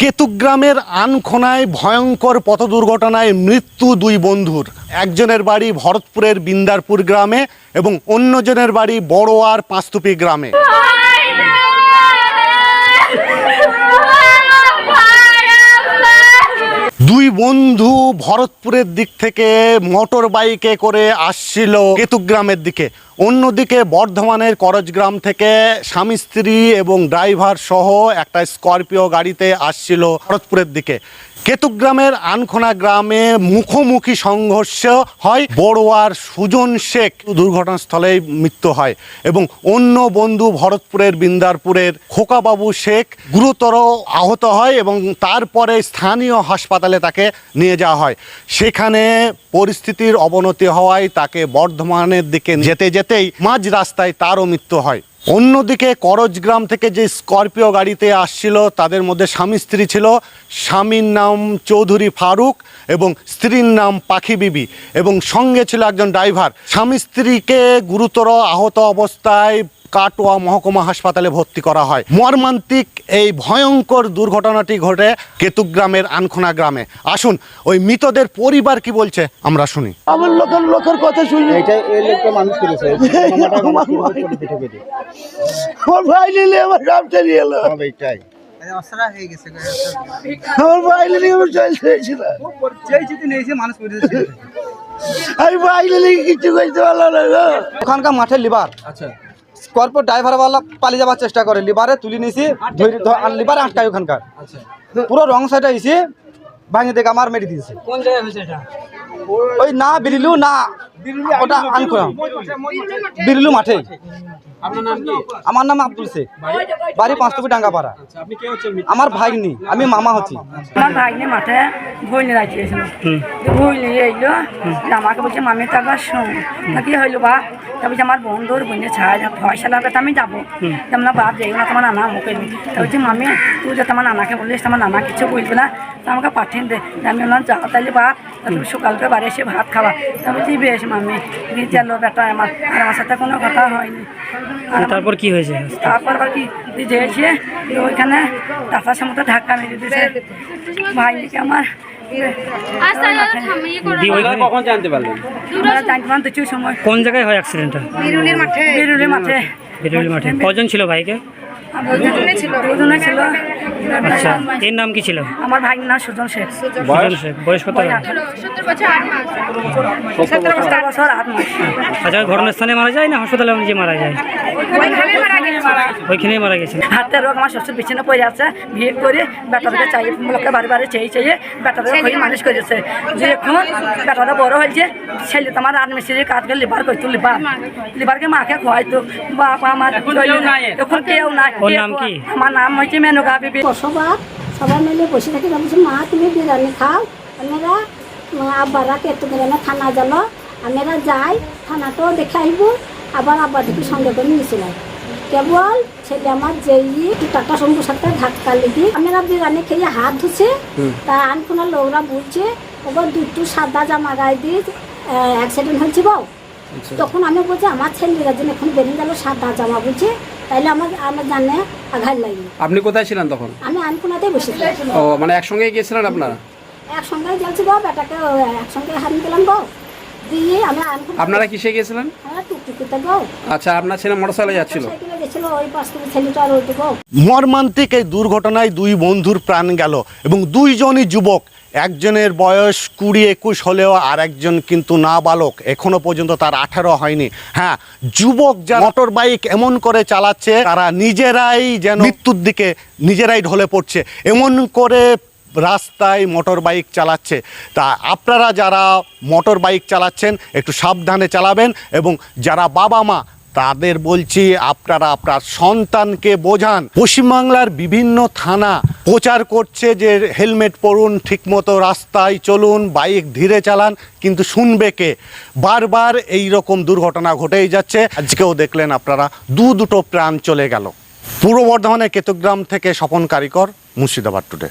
কেতুগ্রামের আনখোনায় ভয়ঙ্কর পথ দুর্ঘটনায় মৃত্যু দুই বন্ধুর। একজনের বাড়ি ভরতপুরের বিন্দারপুর গ্রামে এবং অন্যজনের বাড়ি বড়োয়ার পাঁচতুপি গ্রামে। দুই বন্ধু ভরতপুরের দিক থেকে মোটর বাইকে করে আসছিল কেতুগ্রামের দিকে। অন্যদিকে বর্ধমানের করজগ্রাম থেকে স্বামী স্ত্রী এবং ড্রাইভার সহ একটা স্করপিও গাড়িতে আসছিল ভরতপুরের দিকে। কেতুগ্রামের আনখোনা গ্রামে মুখোমুখি সংঘর্ষ হয়। বড়োয়ার সুজন শেখ দুর্ঘটনাস্থলে মৃত্যু হয় এবং অন্য বন্ধু ভরতপুরের বিন্দারপুরের খোকাবাবু শেখ গুরুতর আহত হয় এবং তারপরে স্থানীয় হাসপাতালে তাকে নিয়ে যাওয়া হয়। সেখানে পরিস্থিতির অবনতি হওয়ায় তাকে বর্ধমানের দিকে যেতে যেতে যেতেই মাঝ রাস্তায় তারও মৃত্যু হয়। অন্যদিকে করজগ্রাম থেকে যে স্করপিও গাড়িতে আসছিল, তাদের মধ্যে স্বামী স্ত্রী ছিল। স্বামীর নাম চৌধুরী ফারুক এবং স্ত্রীর নাম পাখি বিবি এবং সঙ্গে ছিল একজন ড্রাইভার। স্বামী স্ত্রীকে গুরুতর আহত অবস্থায় কাটোয়া মহকুমা হাসপাতালে ভর্তি করা হয়। মর্মান্তিক এই ভয়ঙ্কর দুর্ঘটনাটি ঘটে কেতুগ্রামের আনখোনা গ্রামে। আসুন ওই মৃতদের পরিবার কি বলছে আমরা শুনি। আমার লোকের লোকের কথা শুনি। আমার নিয়ে এলো। আমার আমার চলতে আমি কিছু করতে পারলাম না ওখানকার মাঠের লিবার আচ্ছা। স্করপিও ড্রাইভারওয়ালা পালিয়ে যাওয়ার চেষ্টা করে লিবারে তুলি নিয়েছি আর লিভারে আটকায় ওখানকার। আচ্ছা। পুরো রং সাইডে এসে ভাঙে দেখে আমার মেরে দিয়েছে। ওই না বিরিলু না ওটা আনকোলাম বিরিলু মাঠে কি আমার নাম আব্দুল শেখ। বাড়ি পাঁচটুপি ডাঙ্গাপাড়া। আচ্ছা আপনি কে হচ্ছেন আমার ভাগ্নি আমি মামা হচ্ছি। আমার ভাগ্নে মাঠে ভুল রাখিয়েছিল ভুল নিয়ে আমাকে বলছে মামি তারপর শোন। তা কি হইল বা? তা বলছে আমার বন্ধুর বোনের ছাড় পয়সা লাগবে তো আমি যাব। তেমন বাপ যাই না তোমার নানা মুখে তা বলছি মামি তুই যে তোমার নানাকে বলিস তোমার নানা কিছু বলবে না তা আমাকে পাঠিয়ে দে। আমি বললাম যাও তাহলে বা তুমি সকালকে বাড়ি এসে ভাত খাওয়া তা বলছি বেশ মামি দিয়ে চলো বেটা আমার আর আমার সাথে কোনো কথা হয়নি। তারপর কি হয়েছে? তারপর কি যেয়েছে ওইখানে টাটার সময় ধাক্কা মেরে দিয়েছে। ভাইকে আমার দিয়ে ওইখানে কখন জানতে পারলেন? আমরা জানতে পারলাম কিছু সময়। কোন জায়গায় হয় অ্যাক্সিডেন্টটা মাঠে। মাঠে। কজন ছিল ভাইকে? ছিল। আচ্ছা এর নাম কি ছিল? আমার ভাই নাম সুজন শেখ। সুজন শেখ। বয়স কত? হবে? সত্তর বছর আট মাস। আচ্ছা ঘটনাস্থানে মারা যায় না? হাসপাতালে নিজে মারা যায়? ওইখানেই মারা গেছে। হাতে রোগ আমার শ্বশুর বিছানা পড়ে আছে। বিয়ে করে বেটাটাকে চাই লোকে বাড়ি বাড়ি চেয়ে চেয়ে বেটাটাকে মানুষ করেছে। যে এখন বেটাটা বড় হয়েছে ছেলে তোমার আর মিস্ত্রি কাজ করে লিভার করতো লিভার। লিভারকে মাকে খোয়াইতো। বাপ আমার এখন কেউ নাই। ওর নাম কি? আমার নাম হচ্ছে মেনকা বিবি। বসবাস। সবাই মিলে বসে থাকি। বলছি মা তুমি বিরিয়ানি খাও। আমরা আব্বারা কেতুগ্রামে থানা গেল। আমরা যাই থানাটাও দেখে আইব। আবার আব্বা দেখি সঙ্গে করে নিয়েছিলাম। কেবল ছেলে আমার যেই টাটা শম্ভুর সাথে ধাক্কা লেগে আমরা বিরিয়ানি খেয়ে হাত ধুছে তা আনকোনা লোকরা বলছে ওবার দুটো সাদা জামা গায়ে দিয়ে অ্যাক্সিডেন্ট হয়েছে বউ তখন আমি বলছি আমার ছেলেরা যেন এখন বেরিয়ে গেল সাদা জামা বুঝছে তাইলে আমার আমার জানে আঘাত লাগে আপনি কোথায় ছিলেন তখন? আমি আনকোনাতেই বসেছিলাম ও মানে একসঙ্গে গিয়েছিলেন আপনারা? একসঙ্গে যাচ্ছি বেটাকে ও একসঙ্গে হারিয়ে গেলাম গো দিয়ে আমরা আপনারা কিসে গিয়েছিলেন? হ্যাঁ আচ্ছা আপনার ছেলে মোটরসাইকেলে যাচ্ছিল? মর্মান্তিক এই দুর্ঘটনায় দুই বন্ধুর প্রাণ গেল এবং দুইজনই যুবক। একজনের বয়স কুড়ি একুশ হলেও আর একজন কিন্তু নাবালক। এখনও পর্যন্ত তার আঠারো হয়নি। হ্যাঁ যুবক যা মোটর বাইক এমন করে চালাচ্ছে তারা নিজেরাই যেন মৃত্যুর দিকে নিজেরাই ঢলে পড়ছে। এমন করে রাস্তায় মোটর বাইক চালাচ্ছে। তা আপনারা যারা মোটর বাইক চালাচ্ছেন, একটু সাবধানে চালাবেন এবং যারা বাবা মা, তাদের বলছি আপনারা আপনার সন্তানকে বোঝান। পশ্চিমবাংলার বিভিন্ন থানা প্রচার করছে যে হেলমেট পরুন, ঠিকমতো রাস্তায় চলুন, বাইক ধীরে চালান, কিন্তু শুনবে কে? বারবার এই রকম দুর্ঘটনা ঘটেই যাচ্ছে। আজকেও দেখলেন আপনারা, দু দুটো প্রাণ চলে গেল। পূর্ব বর্ধমানের কেতুগ্রাম থেকে স্বপন কারিকর, মুর্শিদাবাদ টুডে